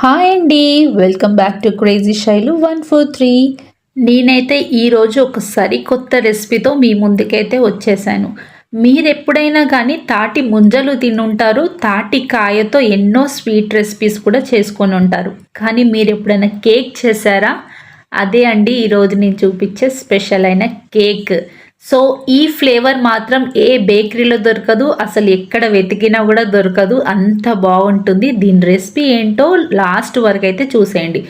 Hi అండి. Welcome back to crazy Shailu one four three. నేనైతే ఈరోజు ఒక సరికొత్త రెసిపీతో మీ ముందుకైతే వచ్చేసాను. మీరు ఎప్పుడైనా కానీ తాటి ముంజలు తినుంటారు తాటి కాయతో ఎన్నో స్వీట్ రెసిపీస్ కూడా చేసుకొని ఉంటారు. కానీ మీరు ఎప్పుడైనా కేక్ చేశారా? అదే అండి ఈరోజు నేను చూపించే స్పెషల్ అయిన కేక్. సో ఈ ఫ్లేవర్ మాత్రం ఏ బేకరీలో దొరకదు అసలు ఎక్కడ వెతికినా కూడా దొరకదు. అంత బాగుంటుంది. దీని రెసిపీ ఏంటో లాస్ట్ వరకు అయితే చూసేయండి.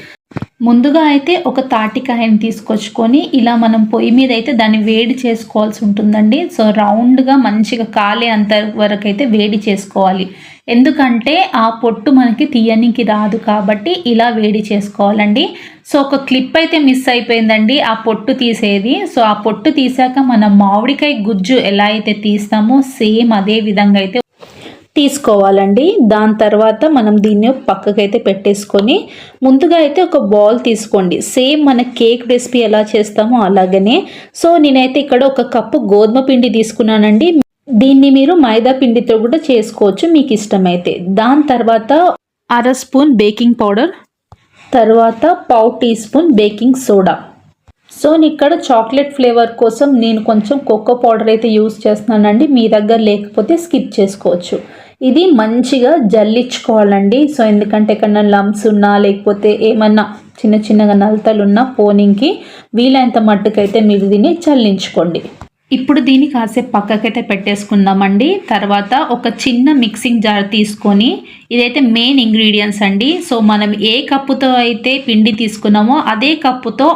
ముందుగా అయితే ఒక తాటికాయని తీసుకొచ్చుకొని ఇలా మనం పొయ్యి మీద అయితే దాన్ని వేడి చేసుకోవాల్సి ఉంటుందండి. సో రౌండ్గా మంచిగా కాలే అంత వరకు అయితే వేడి చేసుకోవాలి. ఎందుకంటే ఆ పొట్టు మనకి తీయనికి రాదు కాబట్టి ఇలా వేడి చేసుకోవాలండి. సో ఒక క్లిప్ అయితే మిస్ అయిపోయిందండి ఆ పొట్టు తీసేది. సో ఆ పొట్టు తీసాక మనం మామిడికాయ గుజ్జు ఎలా అయితే తీస్తామో సేమ్ అదే విధంగా అయితే తీసుకోవాలండి. దాని తర్వాత మనం దీన్ని పక్కకైతే పెట్టేసుకొని ముందుగా అయితే ఒక బాల్ తీసుకోండి. సేమ్ మన కేక్ రెసిపీ ఎలా చేస్తామో అలాగనే. సో నేనైతే ఇక్కడ ఒక కప్పు గోధుమ పిండి తీసుకున్నానండి. దీన్ని మీరు మైదా పిండితో కూడా చేసుకోవచ్చు మీకు ఇష్టమైతే. దాని తర్వాత అర స్పూన్ బేకింగ్ పౌడర్ తర్వాత పావు teaspoon baking soda. So ఇక్కడ చాక్లెట్ ఫ్లేవర్ కోసం నేను కొంచెం కోకో పౌడర్ అయితే యూస్ చేస్తున్నానండి మీ దగ్గర లేకపోతే స్కిప్ చేసుకోవచ్చు. ఇది మంచిగా జల్లించుకోవాలండి. సో ఎందుకంటే ఎక్కడన్నా లమ్స్ ఉన్నా లేకపోతే ఏమన్నా చిన్న చిన్నగా నలతలు ఉన్నా పోనింగ్కి వీలైనంత మట్టుకైతే మీరు దీన్ని చల్లించుకోండి ఇప్పుడు దీన్ని కాసేపు పక్కకైతే పెట్టేసుకుందామండి. తర్వాత ఒక చిన్న మిక్సింగ్ జార్ తీసుకొని ఇదైతే మెయిన్ ఇంగ్రీడియంట్స్ అండి. సో మనం ఏ కప్పుతో అయితే పిండి తీసుకున్నామో అదే కప్పుతో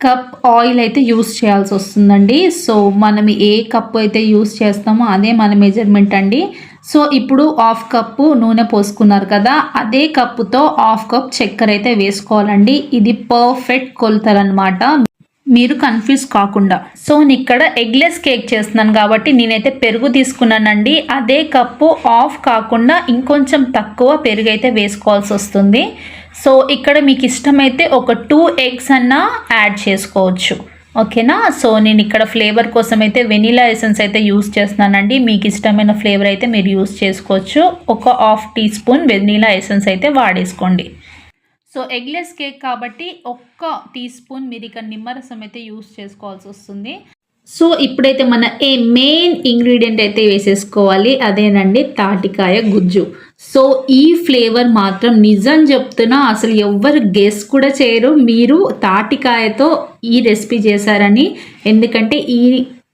కప్ ఆయిల్ అయితే యూస్ చేయాల్సి వస్తుందండి. సో మనం ఏ కప్పు అయితే యూస్ చేస్తామో అదే మన మెజర్మెంట్ అండి. సో ఇప్పుడు హాఫ్ కప్పు నూనె పోసుకున్నారు కదా అదే కప్పుతో హాఫ్ కప్ చక్కెర అయితే వేసుకోవాలండి. ఇది పర్ఫెక్ట్ కొలతలన్నమాట. మీరు కన్ఫ్యూజ్ కాకుండా. సో నేను ఇక్కడ ఎగ్లెస్ కేక్ చేస్తున్నాను కాబట్టి నేనైతే పెరుగు తీసుకున్నానండి. అదే కప్పు ఆఫ్ కాకుండా ఇంకొంచెం తక్కువ పెరుగు అయితే వేసుకోవాల్సి వస్తుంది. సో ఇక్కడ మీకు ఇష్టమైతే ఒక టూ ఎగ్స్ అన్నా యాడ్ చేసుకోవచ్చు. ఓకేనా? సో నేను ఇక్కడ ఫ్లేవర్ కోసం అయితే వెనీలా ఎసెన్స్ అయితే యూస్ చేస్తున్నానండి. మీకు ఇష్టమైన ఫ్లేవర్ అయితే మీరు యూస్ చేసుకోవచ్చు. ఒక half teaspoon vanilla essence అయితే వాడేసుకోండి. సో ఎగ్లెస్ కేక్ కాబట్టి ఒక్క టీ స్పూన్ మీరు ఇక నిమ్మరసం అయితే యూస్ చేసుకోవాల్సి వస్తుంది. సో ఇప్పుడైతే మన ఏ మెయిన్ ఇంగ్రీడియంట్ అయితే వేసేసుకోవాలి అదేనండి తాటికాయ గుజ్జు. సో ఈ ఫ్లేవర్ మాత్రం నిజం చెప్తున్నా అసలు ఎవ్వరు గెస్ కూడా చేయరు. మీరు తాటికాయతో ఈ రెసిపీ చేశారని ఎందుకంటే ఈ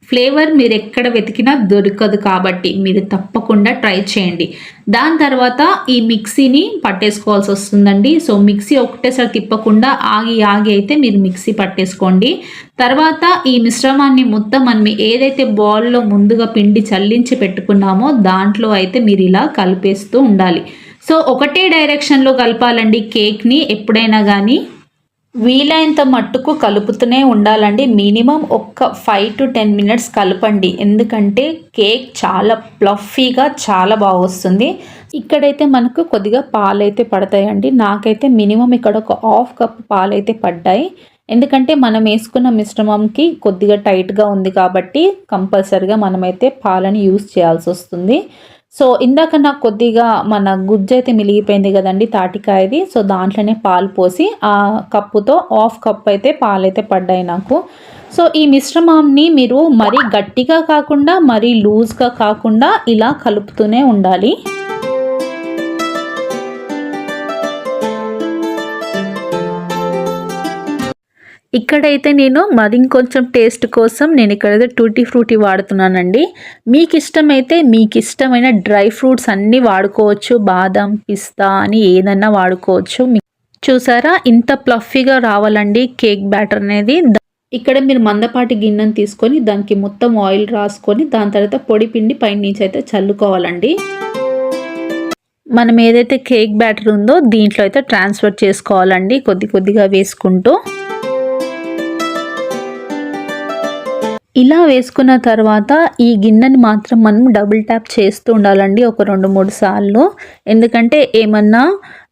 ఫ్లేవర్ మీరు ఎక్కడ వెతికినా దొరకదు కాబట్టి మీరు తప్పకుండా ట్రై చేయండి. దాని తర్వాత ఈ మిక్సీని పట్టేసుకోవాల్సి వస్తుందండి. సో మిక్సీ ఒకటేసారి తిప్పకుండా ఆగి ఆగి అయితే మీరు మిక్సీ పట్టేసుకోండి. తర్వాత ఈ మిశ్రమాన్ని మొత్తం మనం ఏదైతే బౌల్లో ముందుగా పిండి చల్లించి పెట్టుకున్నామో దాంట్లో అయితే మీరు ఇలా కలిపేస్తూ ఉండాలి. సో ఒకటే డైరెక్షన్లో కలపాలండి కేక్ని ఎప్పుడైనా కానీ వీలైనంత మట్టుకు కలుపుతూనే ఉండాలండి. మినిమం ఒక్క ఫైవ్ టు టెన్ మినిట్స్ కలపండి. ఎందుకంటే కేక్ చాలా ప్లఫీగా చాలా బాగా వస్తుంది. ఇక్కడైతే మనకు కొద్దిగా పాలైతే పడతాయండి. నాకైతే మినిమం ఇక్కడ ఒక హాఫ్ కప్ పాలైతే పడ్డాయి. ఎందుకంటే మనం వేసుకున్న మిశ్రమంకి కొద్దిగా టైట్గా ఉంది కాబట్టి కంపల్సరిగా మనమైతే పాలని యూస్ చేయాల్సి వస్తుంది. సో ఇందాక నాకు కొద్దిగా మన గుజ్జు అయితే మిలిగిపోయింది కదండి తాటికాయది. సో దాంట్లోనే పాలు పోసి ఆ కప్పుతో హాఫ్ కప్ అయితే పాలు అయితే పడ్డాయి నాకు. సో ఈ మిశ్రమాన్ని మీరు మరీ గట్టిగా కాకుండా మరీ లూజ్గా కాకుండా ఇలా కలుపుతూనే ఉండాలి. ఇక్కడైతే నేను మరి ఇంకొంచెం టేస్ట్ కోసం నేను ఇక్కడైతే టూటీ ఫ్రూటీ వాడుతున్నానండి. మీకు ఇష్టమైతే మీకు ఇష్టమైన డ్రై ఫ్రూట్స్ అన్నీ వాడుకోవచ్చు. బాదం పిస్తా అని ఏదన్నా వాడుకోవచ్చు. చూసారా? ఇంత ప్లఫీగా రావాలండి కేక్ బ్యాటర్ అనేది. ఇక్కడ మీరు మందపాటి గిన్నెను తీసుకొని దానికి మొత్తం ఆయిల్ రాసుకొని దాని తర్వాత పొడి పిండి పైన నుంచి అయితే చల్లుకోవాలండి. మనం ఏదైతే కేక్ బ్యాటర్ ఉందో దీంట్లో అయితే ట్రాన్స్ఫర్ చేసుకోవాలండి కొద్ది కొద్దిగా వేసుకుంటూ. ఇలా వేసుకున్న తర్వాత ఈ గిన్నెని మాత్రం మనం డబుల్ ట్యాప్ చేస్తూ ఉండాలండి ఒక రెండు మూడు సార్లు. ఎందుకంటే ఏమన్నా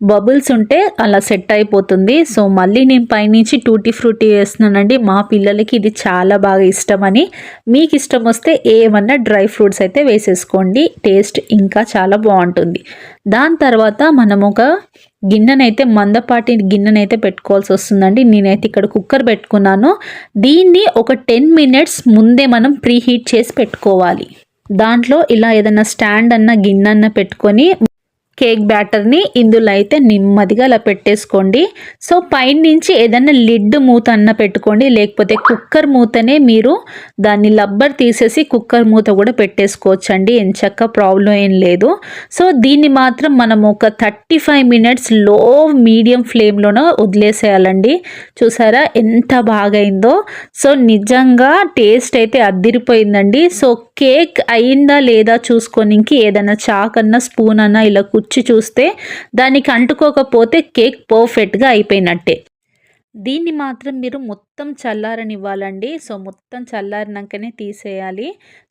బబుల్స్ ఉంటే అలా సెట్ అయిపోతుంది. సో మళ్ళీ నేను పైనుంచి టూటీ ఫ్రూటీ వేస్తున్నానండి. మా పిల్లలకి ఇది చాలా బాగా ఇష్టమని. మీకు ఇష్టం వస్తే ఏమన్నా డ్రై ఫ్రూట్స్ అయితే వేసేసుకోండి. టేస్ట్ ఇంకా చాలా బాగుంటుంది. దాని తర్వాత మనం ఒక గిన్నెనైతే మందపాటి గిన్నెనైతే పెట్టుకోవాల్సి వస్తుందండి. నేనైతే ఇక్కడ కుక్కర్ పెట్టుకున్నాను. దీన్ని ఒక టెన్ మినిట్స్ ముందే మనం ప్రీ హీట్ చేసి పెట్టుకోవాలి. దాంట్లో ఇలా ఏదైనా స్టాండ్ అన్న గిన్నె అన్న పెట్టుకొని కేక్ బ్యాటర్ని ఇందులో అయితే నెమ్మదిగా అలా పెట్టేసుకోండి. సో పైనుంచి ఏదైనా లిడ్ మూత అన్న పెట్టుకోండి. లేకపోతే కుక్కర్ మూతనే మీరు దాన్ని లబ్బర్ తీసేసి కుక్కర్ మూత కూడా పెట్టేసుకోవచ్చండి. ఎంచక్క ప్రాబ్లం ఏం లేదు. సో దీన్ని మాత్రం మనం ఒక థర్టీ ఫైవ్ మినిట్స్లో మీడియం ఫ్లేమ్లోనే వదిలేసేయాలండి. చూసారా ఎంత బాగైందో. సో నిజంగా టేస్ట్ అయితే అద్దిరిపోయిందండి సో కేక్ అయిందా లేదా చూసుకోనికి ఏదైనా చాక్ అన్న స్పూన్ అన్న ఇలా రుచి చూస్తే దానికి అంటుకోకపోతే కేక్ పర్ఫెక్ట్గా అయిపోయినట్టే. దీన్ని మాత్రం మీరు మొత్తం చల్లారనివ్వాలండి. సో మొత్తం చల్లారినాకనే తీసేయాలి.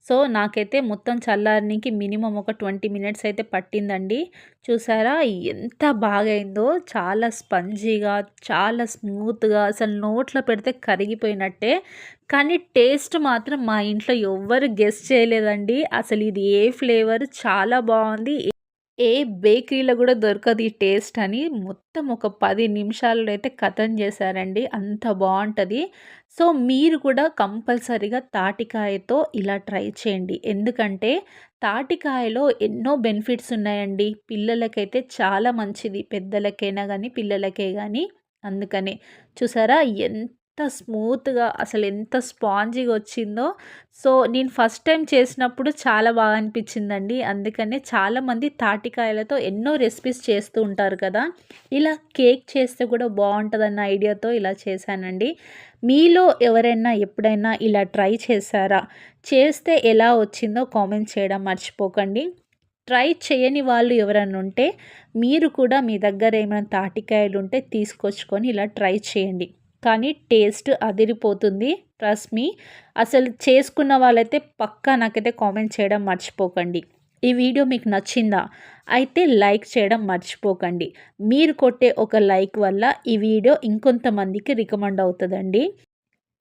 సో నాకైతే మొత్తం చల్లారనికి మినిమం ఒక ట్వంటీ మినిట్స్ అయితే పట్టిందండి. చూసారా? ఎంత బాగైందో! చాలా స్పంజీగా చాలా స్మూత్గా అసలు నోట్లో పెడితే కరిగిపోయినట్టే. కానీ టేస్ట్ మాత్రం మా ఇంట్లో ఎవ్వరు గెస్ట్ చేయలేదండి. అసలు ఇది ఏ ఫ్లేవర్? చాలా బాగుంది. ఏ బేకరీలో కూడా దొరకదు ఈ టేస్ట్ అని మొత్తం ఒక పది నిమిషాల్లో అయితే కథం చేశారండి. అంత బాగుంటుంది సో మీరు కూడా కంపల్సరీగా తాటికాయతో ఇలా ట్రై చేయండి. ఎందుకంటే తాటికాయలో ఎన్నో బెనిఫిట్స్ ఉన్నాయండి. పిల్లలకైతే చాలా మంచిది. పెద్దలకైనా కానీ పిల్లలకే కానీ అందుకనే చూసారా? ఎంత ఎంత స్మూత్గా అసలు ఎంత స్పాంజీగా వచ్చిందో. సో నేను ఫస్ట్ టైం చేసినప్పుడు చాలా బాగా అనిపించిందండి. అందుకనే చాలామంది తాటికాయలతో ఎన్నో రెసిపీస్ చేస్తూ ఉంటారు కదా. ఇలా కేక్ చేస్తే కూడా బాగుంటుందన్న ఐడియాతో ఇలా చేశానండి. మీలో ఎవరైనా ఎప్పుడైనా ఇలా ట్రై చేశారా? చేస్తే ఎలా వచ్చిందో కామెంట్ చేయడం మర్చిపోకండి. ట్రై చేయని వాళ్ళు ఎవరైనా ఉంటే మీరు కూడా మీ దగ్గర ఏమైనా తాటికాయలు ఉంటే తీసుకొచ్చుకొని ఇలా ట్రై చేయండి. కానీ టేస్ట్ అదిరిపోతుంది. ట్రస్ట్ మీ అసలు చేసుకున్న వాళ్ళైతే పక్కా నాకైతే కామెంట్ చేయడం మర్చిపోకండి. ఈ వీడియో మీకు నచ్చిందా? అయితే లైక్ చేయడం మర్చిపోకండి. మీరు కొట్టే ఒక లైక్ వల్ల ఈ వీడియో ఇంకొంతమందికి రికమెండ్ అవుతుందండి.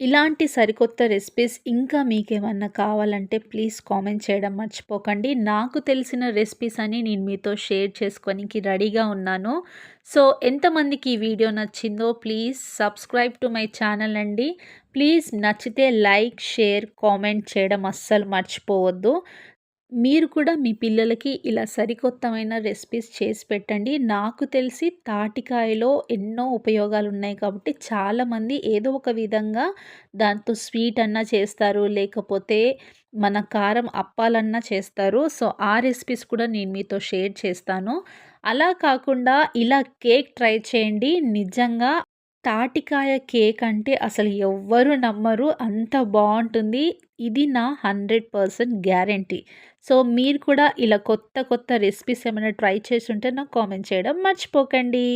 ఇలాంటి సరికొత్త రెసిపీస్ ఇంకా మీకేమన్నా కావాలంటే ప్లీజ్ కామెంట్ చేయడం మర్చిపోకండి. నాకు తెలిసిన రెసిపీస్ అని నేను మీతో షేర్ చేసుకోనికి రెడీగా ఉన్నాను. సో ఎంతమందికి ఈ వీడియో నచ్చిందో please subscribe to my channel అండి. ప్లీజ్ నచ్చితే లైక్ షేర్ కామెంట్ చేయడం అస్సలు మర్చిపోవద్దు. మీరు కూడా మీ పిల్లలకి ఇలా సరికొత్తమైన రెసిపీస్ చేసి పెట్టండి. నాకు తెలిసి తాటికాయలో ఎన్నో ఉపయోగాలు ఉన్నాయి కాబట్టి చాలామంది ఏదో ఒక విధంగా దాంతో స్వీట్ అన్నా చేస్తారు. లేకపోతే మన కారం అప్పాలన్నా చేస్తారు. సో ఆ రెసిపీస్ కూడా నేను మీతో షేర్ చేస్తాను. అలా కాకుండా ఇలా కేక్ ట్రై చేయండి. నిజంగా తాటికాయ కేక్ అంటే అసలు ఎవ్వరు నమ్మరు. అంత బాగుంటుంది. ఇది నా హండ్రెడ్ పర్సెంట్ గ్యారంటీ. సో మీరు కూడా ఇలా కొత్త కొత్త రెసిపీస్ ఏమైనా ట్రై చేసి ఉంటే నాకు కామెంట్ చేయడం మర్చిపోకండి.